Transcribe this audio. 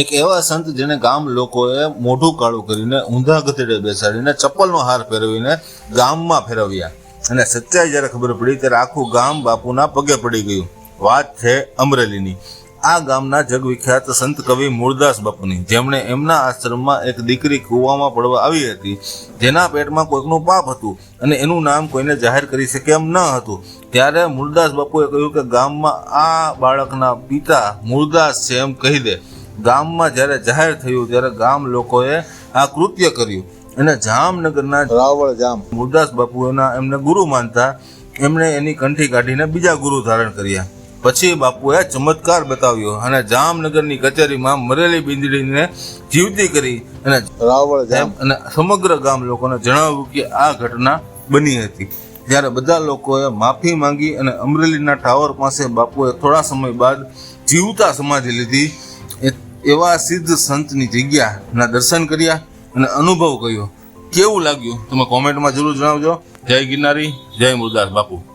એક એવા સંત જેને ગામ લોકોએ મોઢું કાળું કરીને ઊંધા ગધેડે બેસાડીને ચપ્પલનો હાર ફેરવીને ગામમાં ફેરવ્યા. અને સચ્ચાઈ જ્યારે ખબર પડી ત્યારે આખું ગામ બાપુના પગે પડી ગયું. વાત છે અમરેલીની. આ ગામના જગવિખ્યાત સંત કવિ મૂળદાસ બાપુની. જેમણે એમના આશ્રમમાં એક દીકરી કૂવામાં પડવા આવી હતી. જેના પેટમાં કોઈકનું પાપ હતું અને એનું નામ કોઈને જાહેર કરી શકે એમ ન હતું. ત્યારે મૂળદાસ બાપુએ કહ્યું કે ગામમાં આ બાળકના પિતા મૂળદાસ છે એમ કહી દે. ગામમાં જ્યારે જાહેર થયું ત્યારે ગામ લોકોએ આ કૃત્ય કર્યું. અને જામનગરના રાવળ જામ. મૂળદાસ બાપુના એમને ગુરુ માનતા એમણે એની કંઠી કાઢીને બીજા ગુરુ ધારણ કર્યા. પછી બાપુએ ચમત્કાર બતાવ્યો અને જામનગરની કચેરીમાં મરેલી બિંદડીને જીવતી કરી અને રાવળ જામ. અને સમગ્ર ગામ લોકોને જણાવ્યું કે આ ઘટના બની હતી. જ્યારે બધા લોકોએ માફી માંગી અને અમરેલીના ટાવર પાસે બાપુએ થોડા સમય બાદ જીવતા સમાધિ લીધી. એવા સિદ્ધ સંતની જગ્યાના દર્શન કર્યા અને અનુભવ કર્યો. કેવું લાગ્યું? તમે કોમેન્ટમાં જરૂર જણાવજો. જય ગિરનારી, જય મુરદાસ બાપુ.